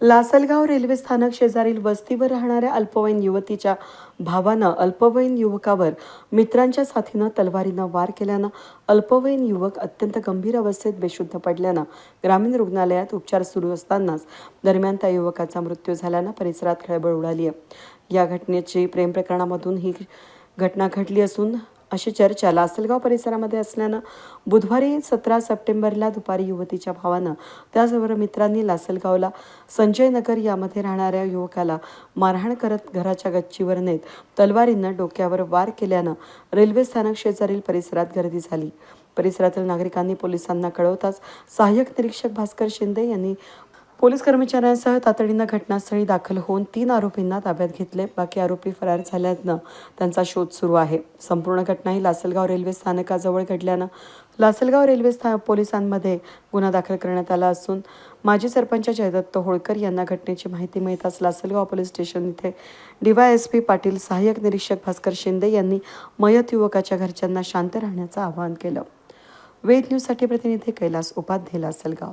Lasalgaon railway स्थानक शेजारील वस्तीवर राहणाऱ्या अल्पवयीन युवतीच्या भावानं अल्पवयीन युवकावर मित्रांच्या साथीनं तलवारीनं वार केल्यानं अल्पवयीन युवक अत्यंत गंभीर अवस्थेत बेशुद्ध पडल्यानं ग्रामीण रुग्णालयात उपचार सुरू असतानाच दरम्यान त्या युवकाचा मृत्यू झाल्यानं परिसरात खळबळ उडाली आहे या घटनेची प्रेम प्रकरणामधून ही घटना घडली असून अशी चर्चा लासलगाव परिसरामध्ये असल्यानं बुधवारी सतरा सप्टेंबरला दुपारी युवतीच्या भावानं त्याचबरोबर मित्रांनी लासलगावला संजय नगर यामध्ये राहणाऱ्या युवकाला मारहाण करत घराच्या गच्चीवर नेत तलवारीनं डोक्यावर वार केल्यानं रेल्वे स्थानक शेजारील परिसरात गर्दी झाली. परिसरातील नागरिकांनी पोलिसांना कळवताच सहाय्यक निरीक्षक भास्कर शिंदे यांनी पोलीस कर्मचाऱ्यांसह तातडीनं घटनास्थळी दाखल होऊन तीन आरोपींना ताब्यात घेतले. बाकी आरोपी फरार झाल्यानं त्यांचा शोध सुरू आहे. संपूर्ण घटना ही लासलगाव रेल्वे स्थानकाजवळ घडल्यानं लासलगाव रेल्वे स्था पोलिसांमध्ये गुन्हा दाखल करण्यात आला असून माजी सरपंच जयदत्त होळकर यांना घटनेची माहिती मिळताच लासलगाव पोलीस स्टेशन इथे डीवायएसपी पाटील सहाय्यक निरीक्षक भास्कर शिंदे यांनी मयत युवकाच्या घरच्यांना शांत राहण्याचं आवाहन केलं. वेद न्यूजसाठी प्रतिनिधी कैलास उपाध्ये लासलगाव.